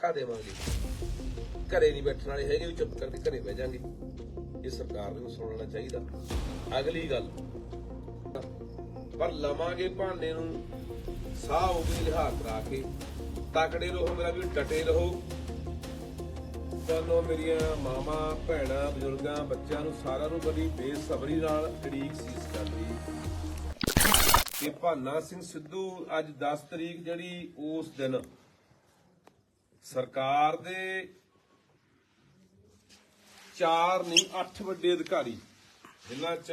ਤਿੱਖਾ ਦੇਵਾਂਗੇ। ਘਰੇ ਨਹੀਂ ਬੈਠਣ ਵਾਲੇ ਹੈਗੇ ਵੀ ਚੁੱਪ ਕਰਕੇ ਘਰੇ ਬਹਿ ਜਾਾਂਗੇ ਇਹ ਸਰਕਾਰ ਨੂੰ ਸੁਣਨਾ ਚਾਹੀਦਾ। ਅਗਲੀ ਗੱਲ, ਪਰ ਲਵਾਂਗੇ ਭਾਨੇ ਨੂੰ ਸਾਹ ਉਗਲੀ ਲਿਹਾ ਕਰਾ ਕੇ, ਤਕੜੇ ਰਹੋ, ਮੇਰਾ ਵੀ ਡਟੇ ਰਹੋ। ਤੁਹਾਨੂੰ ਮੇਰੀਆਂ ਮਾਮਾ ਭੈਣਾਂ, ਬਜ਼ੁਰਗਾਂ, ਬੱਚਿਆਂ ਨੂੰ ਸਾਰਿਆਂ ਨੂੰ ਬੜੀ ਬੇਸਬਰੀ ਨਾਲ ਉਡੀਕ ਸੀ ਇਸ ਗੱਲ ਦੀ ਭਾਨਾ ਸਿੰਘ ਸਿੱਧੂ ਅੱਜ 10 ਤਰੀਕ ਜਿਹੜੀ ਉਸ ਦਿਨ ਸਰਕਾਰ ਦੇ ਚਾਰ ਨਹੀਂ, ਅੱਠ ਵੱਡੇ ਅਧਿਕਾਰੀ। ਜਿਨ੍ਹਾਂ 'ਚ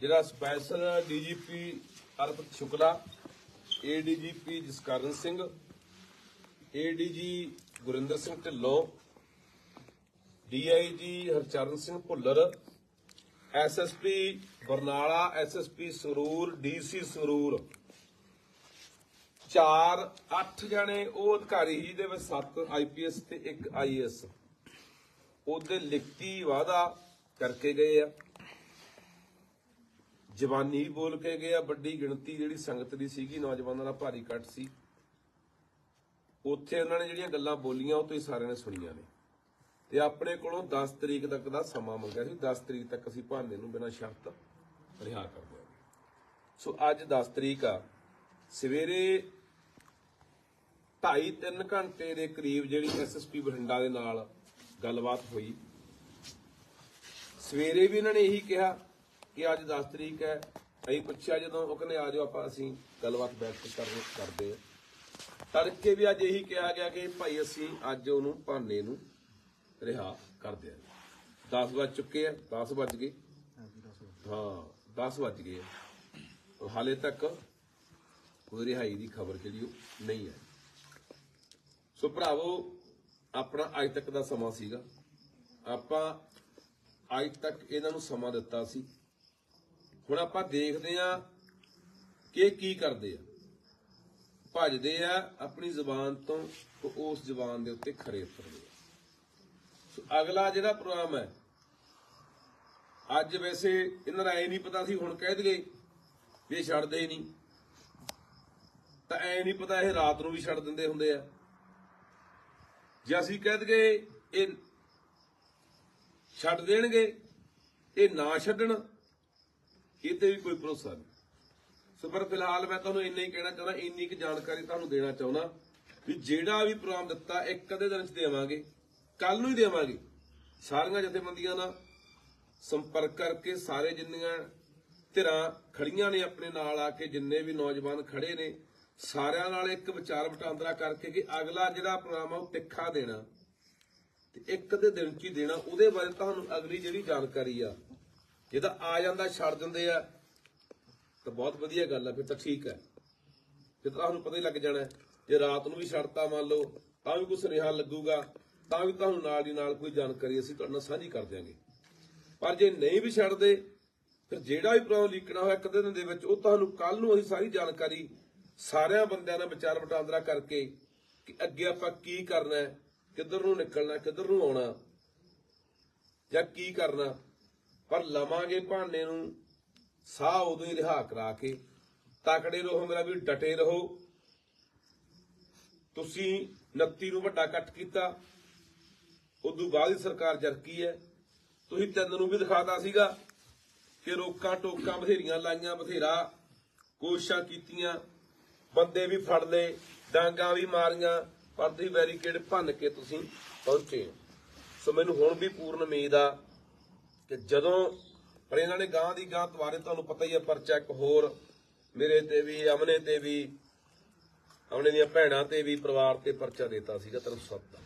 ਜਿਹੜਾ special DGP Arpit Shukla ADGP Jaskaran Singh ADG Gurinder Singh Dhillon DIG Harcharan Singh Bhullar SSP Barnala SSP Sarur DC Sarur ਚਾਰ, ਅੱਠ ਜਣੇ, ਉਹ ਅਧਿਕਾਰੀ ਸੀ ਦੇ ਵਿੱਚ ਸੱਤ ਆਈਪੀਐਸ ਤੇ ਇੱਕ ਆਈਐਸ ਉਹਦੇ ਲਿਖਤੀ ਵਾਅਦਾ ਕਰਕੇ ਗਏ ਆ। ਜਵਾਨੀ ਬੋਲ ਕੇ ਗਏ ਆ। ਵੱਡੀ ਗਿਣਤੀ ਜਿਹੜੀ ਸੰਗਤ ਦੀ ਸੀਗੀ, ਨੌਜਵਾਨਾਂ ਦਾ ਭਾਰੀ ਇਕੱਠ ਸੀ। ਉੱਥੇ ਉਹਨਾਂ ਨੇ ਜਿਹੜੀਆਂ ਗੱਲਾਂ ਬੋਲੀਆਂ, ਉਹ ਤੁਸੀਂ ਸਾਰਿਆਂ ਨੇ ਸੁਣੀਆਂ ਨੇ। ਤੇ ਆਪਣੇ ਕੋਲੋਂ 10 ਤਰੀਕ ਤੱਕ ਦਾ ਸਮਾਂ ਮੰਗਿਆ ਸੀ। 10 ਤਰੀਕ ਤੱਕ ਅਸੀਂ ਭਾਨੇ ਨੂੰ ਬਿਨਾਂ ਸ਼ਰਤ ਰਿਹਾ ਕਰ ਦਿਆਂਗੇ। ਸੋ ਅੱਜ 10 ਤਰੀਕ ਆ। ਸਵੇਰੇ 2.5-3 ਘੰਟੇ ਦੇ ਕਰੀਬ ਜਿਹੜੀ ਐਸਐਸਪੀ ਬਠਿੰਡਾ ਦੇ ਨਾਲ ਗੱਲਬਾਤ ਹੋਈ। ਸਵੇਰੇ ਵੀ ਇਹਨਾਂ ਨੇ ਇਹੀ ਕਿਹਾ ਕਿ ਅੱਜ 10 ਤਰੀਕ ਹੈ। ਅਸੀਂ ਪੁੱਛਿਆ ਜਦੋਂ, ਉਹ ਕਹਿੰਦੇ, ਆ ਜਾਓ ਆਪਾਂ, ਅਸੀਂ ਗੱਲਬਾਤ ਬੈਠ ਕੇ ਕਰ, ਕਰਦੇ ਆ ਤੜਕੇ ਵੀ ਅੱਜ ਇਹੀ ਕਿਹਾ ਗਿਆ ਕਿ ਭਾਈ ਅਸੀਂ ਅੱਜ ਉਹਨੂੰ ਭਾਨੇ ਨੂੰ ਰਿਹਾ ਕਰ ਦਿਆਂਗੇ 10 ਵੱਜ ਚੁੱਕੇ ਆ 10 ਵੱਜ ਗਏ। ਹਾਂ 10 ਵੱਜ ਗਏ ਹਾਲੇ ਤੱਕ ਕੋਈ ਰਿਹਾਈ ਦੀ ਖਬਰ ਜਿਹੜੀ ਉਹ ਨਹੀਂ ਹੈ ਸੋ ਭਰਾਵੋ, ਆਪਣਾ ਅੱਜ ਤੱਕ ਦਾ ਸਮਾਂ ਸੀਗਾ। ਆਪਾਂ ਅੱਜ ਤੱਕ ਇਹਨਾਂ ਨੂੰ ਸਮਾਂ ਦਿੱਤਾ ਸੀ। ਹੁਣ ਆਪਾਂ ਦੇਖਦੇ ਆ ਕਿ ਕੀ ਕਰਦੇ ਆ। ਭੱਜਦੇ ਆ ਆਪਣੀ ਜ਼ੁਬਾਨ ਤੋਂ ਉਸ ਜ਼ੁਬਾਨ ਦੇ ਉੱਤੇ ਖਰੇ ਉਤਰਦੇ ਆ। ਸੋ ਅਗਲਾ ਜਿਹੜਾ ਪ੍ਰੋਗਰਾਮ ਹੈ, ਅੱਜ ਵੈਸੇ ਇਹਨਾਂ ਦਾ ਐ ਨਹੀਂ ਪਤਾ ਸੀ, ਹੁਣ ਕਹਿ ਦਈਏ ਵੀ ਛੱਡਦੇ ਨਹੀਂ। ਤਾਂ ਐ ਨਹੀਂ ਪਤਾ ਇਹ ਰਾਤ ਨੂੰ ਵੀ ਛੱਡ ਦਿੰਦੇ ਹੁੰਦੇ ਆ। ਜੇ ਅਸੀਂ ਕਹਿ ਦਈਏ ਇਹ ਛੱਡ ਦੇਣਗੇ, ਇਹ ਨਾ ਛੱਡਣ ਇਹ ਤੇ ਵੀ ਕੋਈ ਭਰੋਸਾ ਨਹੀਂ। ਸੋ ਪਰ ਫਿਲਹਾਲ ਮੈਂ ਤੁਹਾਨੂੰ ਇੰਨਾ ਹੀ ਕਹਿਣਾ ਚਾਹੁੰਦਾ, ਇੰਨੀ ਕੁ ਜਾਣਕਾਰੀ ਤੁਹਾਨੂੰ ਦੇਣਾ ਚਾਹੁੰਦਾ ਵੀ ਜਿਹੜਾ ਵੀ ਪ੍ਰੋਗਰਾਮ ਦਿੱਤਾ, ਇੱਕ ਅੱਧੇ ਦਿਨ ਚ ਦੇਵਾਂਗੇ ਕੱਲ ਨੂੰ ਹੀ ਦੇਵਾਂਗੇ। ਸਾਰੀਆਂ ਜਥੇਬੰਦੀਆਂ ਨਾਲ ਸੰਪਰਕ ਕਰਕੇ ਸਾਰੇ ਜਿੰਨੀਆਂ ਧਿਰਾਂ ਖੜੀਆਂ ਨੇ ਆਪਣੇ ਨਾਲ ਆ ਕੇ, ਜਿੰਨੇ ਵੀ ਨੌਜਵਾਨ ਖੜੇ ਨੇ ਸਾਰਿਆਂ ਨਾਲ ਇੱਕ ਵਿਚਾਰ ਵਟਾਂਦਰਾ ਕਰਕੇ ਕਿ ਅਗਲਾ ਜਿਹੜਾ ਪ੍ਰੋਗਰਾਮ ਆ ਉਹ ਤਿੱਖਾ ਦੇਣਾ ਤੇ ਇੱਕ ਦੇ ਦਿਨ ਚ ਹੀ ਦੇਣਾ, ਉਹਦੇ ਬਾਰੇ ਤੁਹਾਨੂੰ ਅਗਲੀ ਜਿਹੜੀ ਜਾਣਕਾਰੀ ਆ ਜਿਹਦਾ ਆ ਜਾਂਦਾ, ਛੱਡ ਦਿੰਦੇ ਆ, ਤਾਂ ਬਹੁਤ ਵਧੀਆ ਗੱਲ ਆ, ਫਿਰ ਤਾਂ ਠੀਕ ਹੈ ਫਿਰ ਤੁਹਾਨੂੰ ਪਤਾ ਹੀ ਲੱਗ ਜਾਣਾ, ਜੇ ਰਾਤ ਨੂੰ ਵੀ ਛੱਡਤਾ ਮੰਨ ਲਓ, ਤਾਂ ਵੀ ਕੋਈ ਸੁਨੇਹਾ ਲੱਗੂਗਾ, ਤਾਂ ਵੀ ਤੁਹਾਨੂੰ ਨਾਲ ਦੀ ਨਾਲ ਕੋਈ ਜਾਣਕਾਰੀ ਅਸੀਂ ਤੁਹਾਡੇ ਨਾਲ ਸਾਂਝੀ ਕਰ ਦਿਆਂਗੇ। ਪਰ ਜੇ ਨਹੀਂ ਵੀ ਛੱਡਦੇ, ਫਿਰ ਜਿਹੜਾ ਵੀ ਪ੍ਰੋਗਰਾਮ ਲੀਕਣਾ ਹੋਇਆ ਇੱਕ ਦਿਨ ਦੇ ਵਿੱਚ, ਉਹ ਤੁਹਾਨੂੰ ਕੱਲ ਨੂੰ ਅਸੀਂ ਸਾਰੀ ਜਾਣਕਾਰੀ ਸਾਰਿਆਂ ਬੰਦਿਆਂ ਨਾਲ ਵਿਚਾਰ ਵਟਾਂਦਰਾ ਕਰਕੇ ਕਿ ਅੱਗੇ ਆਪਾਂ ਕੀ ਕਰਨਾ ਹੈ, ਕਿੱਧਰ ਨੂੰ ਨਿਕਲਣਾ, ਕਿੱਧਰ ਨੂੰ ਆਉਣਾ, ਜਾਂ ਕੀ ਕਰਨਾ। ਪਰ ਲਵਾਂਗੇ ਭਾਨੇ ਨੂੰ, ਸਾਹ ਉਦੋਂ ਹੀ ਲਿਹਾ ਕਰਾ ਕੇ। ਤਕੜੇ ਰਹੋ, ਮੇਰਾ ਵੀ ਡਟੇ ਰਹੋ। ਤੁਸੀਂ 29 ਨੂੰ ਵੱਡਾ ਇਕੱਠ ਕੀਤਾ। ਉਦੋਂ ਬਾਅਦ ਹੀ ਸਰਕਾਰ ਜਰਕੀ ਹੈ। ਤੁਸੀਂ ਤਿੰਨ ਨੂੰ ਵੀ ਦਿਖਾਤਾ ਸੀਗਾ ਕਿ ਰੋਕਾਂ ਟੋਕਾਂ ਬਥੇਰੀਆਂ ਲਾਈਆਂ, ਬਥੇਰਾ ਕੋਸ਼ਿਸ਼ਾਂ ਕੀਤੀਆਂ। ਬੰਦੇ ਵੀ ਫੜ ਲਏ, ਡਾਂਗਾ ਵੀ ਮਾਰੀਆਂ, ਪਰ ਤੁਸੀਂ ਬੈਰੀਕੇਡ ਭੰਨ ਕੇ ਤੁਸੀਂ ਪਹੁੰਚੇ ਸੋ ਮੈਨੂੰ ਹੁਣ ਵੀ ਪੂਰਨ ਉਮੀਦ ਆ ਕਿ ਜਦੋਂ, ਪਰ ਇਹਨਾਂ ਨੇ ਗਾਂ ਦੀ ਗਾਂ ਦੁਆਰੇ ਤੁਹਾਨੂੰ ਪਤਾ ਹੀ ਹੈ ਪਰਚਾ ਇੱਕ ਹੋਰ ਮੇਰੇ ਤੇ ਵੀ, ਅਮਨੇ ਤੇ ਵੀ, ਅਮਨੇ ਦੀਆਂ ਭੈਣਾਂ ਤੇ ਵੀ, ਪਰਿਵਾਰ ਤੇ ਪਰਚਾ ਦਿੱਤਾ ਸੀਗਾ ਤਰਫ ਸੱਤ ਦਾ।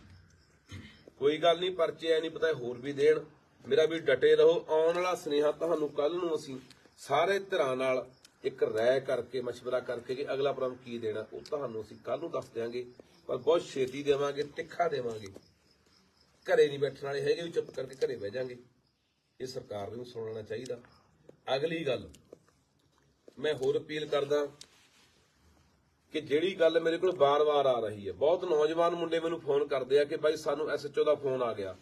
ਕੋਈ ਗੱਲ ਨਹੀਂ, ਪਰਚੇ ਐ ਨਹੀਂ ਪਤਾ ਹੋਰ ਵੀ ਦੇਣ। ਮੇਰਾ ਵੀ ਡਟੇ ਰਹੋ। ਆਉਣ ਵਾਲਾ ਸੁਨੇਹਾ ਤੁਹਾਨੂੰ ਕੱਲ ਨੂੰ ਅਸੀਂ ਸਾਰੇ ਧਿਰਾਂ ਨਾਲ ਇੱਕ ਰਾਇ ਕਰਕੇ مشਵਰਾ ਕਰਕੇ ਕਿ ਅਗਲਾ ਪ੍ਰੋਗਰਾਮ ਕੀ ਦੇਣਾ, ਉਹ ਤੁਹਾਨੂੰ ਅਸੀਂ ਕੱਲ ਨੂੰ ਦੱਸ ਦਿਆਂਗੇ। ਪਰ ਬਹੁਤ ਛੇਤੀ ਦੇਵਾਂਗੇ, ਤਿੱਖਾ ਦੇਵਾਂਗੇ। ਘਰੇ ਨਹੀਂ ਬੈਠਣ ਵਾਲੇ ਹੈਗੇ ਵੀ ਚੁੱਪ ਕਰਕੇ ਘਰੇ ਬਹਿ ਜਾਾਂਗੇ। ਇਹ ਸਰਕਾਰ ਨੂੰ ਸੁਣਨਾ ਚਾਹੀਦਾ। ਅਗਲੀ ਗੱਲ, ਮੈਂ ਹੋਰ ਅਪੀਲ ਕਰਦਾ ਕਿ ਜਿਹੜੀ ਗੱਲ ਮੇਰੇ ਕੋਲ ਬਾਰ-ਬਾਰ ਆ ਰਹੀ ਹੈ, ਬਹੁਤ ਨੌਜਵਾਨ ਮੁੰਡੇ ਮੈਨੂੰ ਫੋਨ ਕਰਦੇ ਆ ਕਿ ਬਾਈ ਸਾਨੂੰ ਐਸਐਚਓ ਦਾ ਫੋਨ ਆ ਗਿਆ।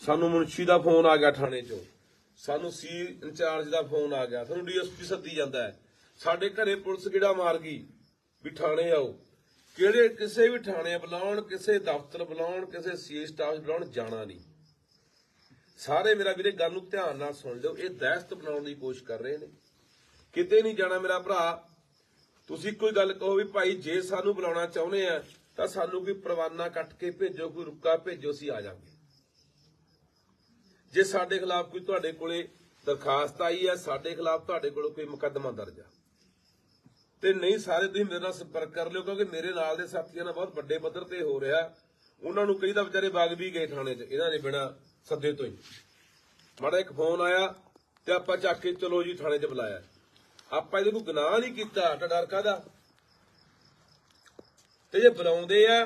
ਸਾਨੂੰ ਮੁੰਸ਼ੀ ਦਾ ਫੋਨ ਆ ਗਿਆ ਥਾਣੇ 'ਚੋਂ। ਸਾਨੂੰ ਸੀ ਇੰਚਾਰਜ ਦਾ ਫੋਨ ਆ ਗਿਆ, ਸਾਨੂੰ ਡੀਐਸਪੀ ਸੱਦੀ ਜਾਂਦਾ ਹੈ। ਸਾਡੇ ਘਰੇ ਪੁਲਿਸ ਕਿਹੜਾ ਮਾਰ ਗਈ? ਵੀ ਥਾਣੇ ਆਓ। ਕਿਹੜੇ ਕਿਸੇ ਵੀ ਥਾਣੇ ਬੁਲਾਉਣ, ਕਿਸੇ ਦਫ਼ਤਰ ਬੁਲਾਉਣ, ਕਿਸੇ ਸੀ ਸਟਾਫ ਬੁਲਾਉਣ ਜਾਣਾ ਨਹੀਂ। ਸਾਰੇ ਮੇਰਾ ਵੀਰੇ ਗੱਲ ਨੂੰ ਧਿਆਨ ਨਾਲ ਸੁਣ ਲਿਓ, ਇਹ ਦਹਿਸ਼ਤ ਬਣਾਉਣ ਦੀ ਕੋਸ਼ਿਸ਼ ਕਰ ਰਹੇ ਨੇ। ਕਿਤੇ ਨਹੀਂ ਜਾਣਾ ਮੇਰਾ ਭਰਾ। ਤੁਸੀਂ ਕੋਈ ਗੱਲ ਕਹੋ ਵੀ ਭਾਈ, ਜੇ ਸਾਨੂੰ ਬੁਲਾਉਣਾ ਚਾਹੁੰਦੇ ਆ, ਤਾਂ ਸਾਨੂੰ ਕੋਈ ਪ੍ਰਵਾਨਾ ਕੱਟ ਕੇ ਭੇਜੋ, ਕੋਈ ਰੁੱਕਾ ਭੇਜੋ, ਅਸੀਂ ਆ ਜਾਵਾਂਗੇ। ਜੇ ਸਾਡੇ ਖਿਲਾਫ ਕੋਈ ਤੁਹਾਡੇ ਕੋਲੇ ਦਰਖਾਸਤ ਆਈ ਹੈ, ਸਾਡੇ ਖਿਲਾਫ ਤੁਹਾਡੇ ਕੋਲ ਕੋਈ ਮੁਕੱਦਮਾ ਦਰਜ ਆ। ਤੇ ਨਹੀਂ, ਸਾਰੇ ਤੁਸੀਂ ਮੇਰੇ ਨਾਲ ਸੰਪਰਕ ਕਰ ਲਿਓ, ਕਿਉਂਕਿ ਮੇਰੇ ਨਾਲ ਦੇ ਸਾਥੀਆਂ ਨਾਲ ਬਹੁਤ ਵੱਡੇ ਪੱਧਰ ਤੇ ਹੋ ਰਿਹਾ। ਉਹਨਾਂ ਨੂੰ ਕਈ ਤਾਂ ਵਿਚਾਰੇ ਬਾਗ ਵੀ ਗਏ ਥਾਣੇ 'ਚ, ਇਹਨਾਂ ਦੇ ਬਿਨਾ ਸੱਦੇ ਤੋਂ ਹੀ। ਮਾੜਾ ਇੱਕ ਫੋਨ ਆਇਆ ਤੇ ਆਪਾਂ ਚੱਕ ਕੇ ਚਲੋ ਜੀ ਥਾਣੇ 'ਚ ਬੁਲਾਇਆ। ਆਪਾਂ ਇਹਦੇ ਕੋਈ ਗੁਨਾਹ ਨਹੀਂ ਕੀਤਾ ਤਾਂ ਡਰ ਕਾਹਦਾ? ਤੇ ਜੇ ਬੁਲਾਉਂਦੇ ਆ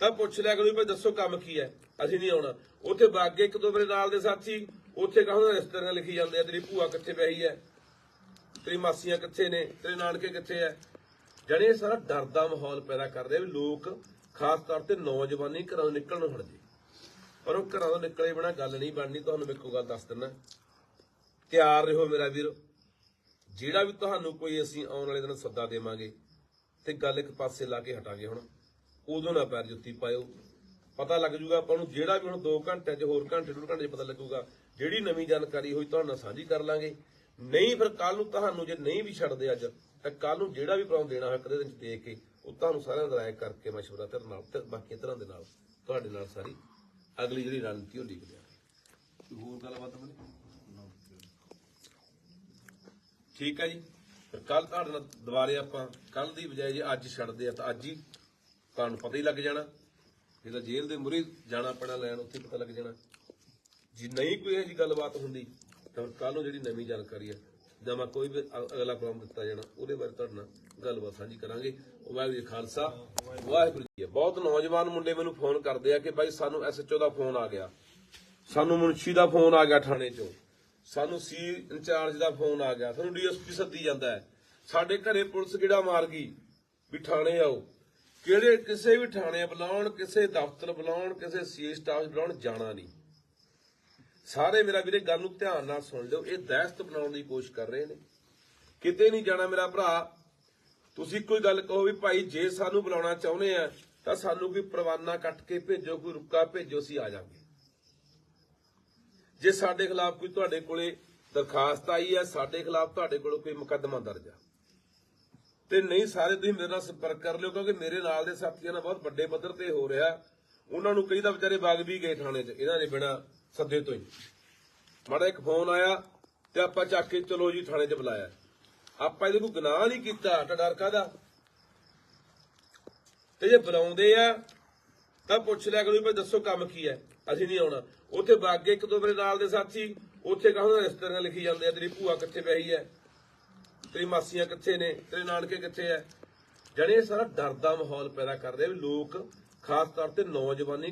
ਤਾਂ ਪੁੱਛ ਲਿਆ ਕਰੋ ਵੀ ਦੱਸੋ ਕੰਮ ਕੀ ਹੈ। ਅਸੀਂ ਨਹੀਂ ਆਉਣਾ। ਉੱਥੇ ਬਾਗੇ ਇੱਕ ਦੋ ਮੇਰੇ ਨਾਲ ਦੇ ਸਾਥੀ, ਉੱਥੇ ਕਹਾਂ ਰਿਸ਼ਤੇਦਾਰਾਂ ਲਿਖੀ ਜਾਂਦੇ ਆ, ਤੇਰੀ ਭੂਆ ਕਿੱਥੇ ਪਈ ਹੈ? ਤੇਰੀ ਮਾਸੀਆਂ ਕਿੱਥੇ ਨੇ? ਤੇਰੇ ਨਾਨਕੇ ਕਿੱਥੇ ਐ ਜਿਹੜੇ ਸਾਰਾ ਡਰ ਦਾ ਮਾਹੌਲ ਪੈਦਾ ਕਰਦੇ ਵੀ ਲੋਕ ਖਾਸ ਤੌਰ ਤੇ ਨੌਜਵਾਨੀ ਘਰਾਂ ਨਿਕਲਣ ਹਟ ਜੇ ਪਰ ਉਹ ਘਰਾਂ ਤੋਂ ਨਿਕਲੇ ਬਿਨਾ ਗੱਲ ਨਹੀਂ ਬਣਨੀ। ਤੁਹਾਨੂੰ ਮੈਂ ਇੱਕੋ ਗੱਲ ਦੱਸ ਦਿੰਦਾ। ਤਿਆਰ ਰਹੋ ਮੇਰਾ ਵੀਰ। ਜਿਹੜਾ ਵੀ ਤੁਹਾਨੂੰ ਕੋਈ ਅਸੀਂ ਆਉਣ ਵਾਲੇ ਦਿਨ ਸੱਦਾ ਦੇਵਾਂਗੇ, ਤੇ ਗੱਲ ਇੱਕ ਪਾਸੇ ਲਾ ਕੇ ਹਟਾਂਗੇ ਹੁਣ। ਉਦੋਂ ਨਾ ਪੈਰ ਜੁੱਤੀ ਪਾਇਓ। ਪਤਾ ਲੱਗ ਜੂਗਾ ਆਪਾਂ ਨੂੰ ਜਿਹੜਾ ਵੀ ਹੁਣ 2 ਘੰਟਿਆਂ 'ਚ, ਹੋਰ ਘੰਟੇ, ਡੂਢ ਘੰਟੇ 'ਚ ਪਤਾ ਲੱਗੂਗਾ ਜਿਹੜੀ ਨਵੀਂ ਜਾਣਕਾਰੀ ਹੋਈ ਤੁਹਾਡੇ ਸਾਂਝੀ ਕਰ ਲਾਂਗੇ। ਨਹੀਂ ਫਿਰ ਕੱਲ ਨੂੰ ਤੁਹਾਨੂੰ ਜੇ ਨਹੀਂ ਵੀ ਛੱਡਦੇ ਅੱਜ, ਤਾਂ ਕੱਲ ਨੂੰ ਜਿਹੜਾ ਵੀ ਪ੍ਰੋਗਰਾਮ ਦੇਣਾ ਹੋਇਆ ਕਦੇ ਦਿਨ 'ਚ ਦੇ ਕੇ, ਉਹ ਤੁਹਾਨੂੰ ਸਾਰਿਆਂ ਦਾ ਰਾਏ ਕਰਕੇ ਮਸ਼ਵਰਾ ਤੇਰੇ ਨਾਲ, ਤੇ ਬਾਕੀ ਤਰ੍ਹਾਂ ਦੇ ਨਾਲ, ਤੁਹਾਡੇ ਨਾਲ ਸਾਰੀ ਅਗਲੀ ਜਿਹੜੀ ਰਣਨੀਤੀ ਉਹ ਲਿਖ ਦਿਆਂਗੇ ਹੋਰ ਗੱਲਬਾਤ ਬਣੇ? ਠੀਕ ਹੈ ਜੀ। ਫਿਰ ਕੱਲ ਤੁਹਾਡੇ ਨਾਲ ਦੁਬਾਰੇ ਆਪਾਂ ਕੱਲ ਦੀ ਬਜਾਏ ਜੇ ਅੱਜ ਛੱਡਦੇ ਆ, ਤਾਂ ਅੱਜ ਹੀ ਤੁਹਾਨੂੰ ਪਤਾ ਹੀ ਲੱਗ ਜਾਣਾ। ਜੇ ਤਾਂ ਜੇਲ੍ਹ ਦੇ ਮੁਰੇ ਜਾਣਾ ਪੈਣਾ, ਲੈਣ ਉੱਥੇ ਪਤਾ ਲੱਗ ਜਾਣਾ। ਜੇ ਨਹੀਂ ਕੋਈ ਇਹੋ ਜਿਹੀ ਗੱਲਬਾਤ ਹੁੰਦੀ, ਤਾਂ ਕੱਲ ਨੂੰ ਜਿਹੜੀ ਨਵੀਂ ਜਾਣਕਾਰੀ ਹੈ, ਜਾਂ ਮੈਂ ਕੋਈ ਵੀ ਅ- ਅਗਲਾ ਪ੍ਰੋਗਰਾਮ ਦਿੱਤਾ ਜਾਣਾ, ਉਹਦੇ ਬਾਰੇ ਤੁਹਾਡੇ ਨਾਲ ਗੱਲਬਾਤ ਸਾਂਝੀ ਕਰਾਂਗੇ। ਵਾਹਿਗੁਰੂ ਜੀ ਕਾ ਖਾਲਸਾ, ਵਾਹਿਗੁਰੂ ਜੀ ਕੀ ਫਤਿਹ। ਬਹੁਤ ਨੌਜਵਾਨ ਮੁੰਡੇ ਮੈਨੂੰ ਫੋਨ ਕਰਦੇ ਆ ਕਿ ਭਾਈ ਸਾਨੂੰ ਐਸਐਚਓ ਦਾ ਫੋਨ ਆ ਗਿਆ। ਸਾਨੂੰ ਮੁਨਸ਼ੀ ਦਾ ਫੋਨ ਆ ਗਿਆ ਥਾਣੇ ਚੋਂ। ਸਾਨੂੰ ਸੀ ਇੰਚਾਰਜ ਦਾ ਫੋਨ ਆ ਗਿਆ। ਸਾਨੂੰ ਡੀਐਸਪੀ ਸੱਦੀ ਜਾਂਦਾ ਹੈ। ਸਾਡੇ ਘਰੇ ਪੁਲਿਸ ਕਿਹੜਾ ਮਾਰ ਗਈ? ਵੀ ਥਾਣੇ ਆਓ। ਕਿਹੜੇ ਕਿਸੇ ਵੀ ਥਾਣੇ ਬੁਲਾਉਣ, ਕਿਸੇ ਦਫ਼ਤਰ ਬੁਲਾਉਣ, ਕਿਸੇ ਸੀ ਸਟਾਫ ਬੁਲਾਉਣ ਜਾਣਾ ਨਹੀਂ। ਸਾਰੇ ਮੇਰਾ ਵੀਰੇ ਗੱਲ ਨੂੰ ਧਿਆਨ ਨਾਲ ਸੁਣ ਲਿਓ, ਇਹ ਦਹਿਸ਼ਤ ਬਣਾਉਣ ਦੀ ਕੋਸ਼ਿਸ਼ ਕਰ ਰਹੇ ਨੇ। ਕਿਤੇ ਨਹੀਂ ਜਾਣਾ ਮੇਰਾ ਭਰਾ। ਤੁਸੀਂ ਕੋਈ ਗੱਲ ਕਹੋ ਵੀ ਭਾਈ, ਜੇ ਸਾਨੂੰ ਬੁਲਾਉਣਾ ਚਾਹੁੰਦੇ ਆ, ਤਾਂ ਸਾਨੂੰ ਕੋਈ ਪ੍ਰਵਾਨਾ ਕੱਟ ਕੇ ਭੇਜੋ, ਕੋਈ ਰੁਕਾ ਭੇਜੋ, ਅਸੀਂ ਆ ਜਾਵਾਂਗੇ। ਜੇ ਸਾਡੇ ਖਿਲਾਫ ਕੋਈ ਤੁਹਾਡੇ ਕੋਲੇ ਦਰਖਾਸਤ ਆਈ ਹੈ ਸਾਡੇ ਖਿਲਾਫ ਤੁਹਾਡੇ ਕੋਲ ਕੋਈ ਮੁਕੱਦਮਾ ਦਰਜ ਆ। ਤੇ ਨਹੀਂ ਸਾਰੇ ਤੁਸੀਂ ਮੇਰੇ ਨਾਲ ਸੰਪਰਕ ਕਰ ਲਿਓ, ਕਿਉਂਕਿ ਮੇਰੇ ਨਾਲ ਦੇ ਸਾਥੀਆਂ ਨਾਲ ਬਹੁਤ ਵੱਡੇ ਪੱਧਰ ਤੇ ਹੋ ਰਿਹਾ। ਉਹਨਾਂ ਨੂੰ ਕਈ ਤਾਂ ਵਿਚਾਰੇ ਬਾਗ ਵੀ ਗਏ ਥਾਣੇ 'ਚ, ਇਹਨਾਂ ਦੇ ਬਿਨਾ ਸੱਦੇ ਤੋਂ ਹੀ। ਮਾੜਾ ਇੱਕ ਫੋਨ ਆਇਆ ਤੇ ਆਪਾਂ ਚੱਕ ਕੇ ਚਲੋ ਜੀ ਥਾਣੇ 'ਚ ਬੁਲਾਇਆ। ਆਪਾਂ ਇਹਦੇ ਕੋਈ ਗੁਨਾਹ ਨਹੀਂ ਕੀਤਾ ਡਰ ਕਾਹਦਾ? ਤੇ ਜੇ ਬੁਲਾਉਂਦੇ ਆ, ਤਾਂ ਪੁੱਛ ਲਿਆ ਕਰੋ ਵੀ ਦੱਸੋ ਕੰਮ ਕੀ ਹੈ, ਅਸੀਂ ਨਹੀਂ ਆਉਣਾ। ਉੱਥੇ ਬਾਗੇ ਇੱਕ ਦੋ ਮੇਰੇ ਨਾਲ ਦੇ ਸਾਥੀ, ਉੱਥੇ ਕਹਾਂ ਰਿਸ਼ਤੇਦਾਰਾਂ ਲਿਖੀ ਜਾਂਦੇ ਆ, ਤੇਰੀ ਭੂਆ ਕਿੱਥੇ ਪਈ ਹੈ? ਤੇਰੀ ਮਾਸੀਆਂ ਕਿੱਥੇ ਨੇ? ਤੇਰੇ ਨਾਨਕੇ ਕਿੱਥੇ ਐ? ਜਿਹੜੇ ਇਹ ਸਾਰਾ ਡਰ ਦਾ ਮਾਹੌਲ ਪੈਦਾ ਕਰਦੇ ਆ ਵੀ ਲੋਕ ਖਾਸ ਤੌਰ ਤੇ ਨੌਜਵਾਨੀ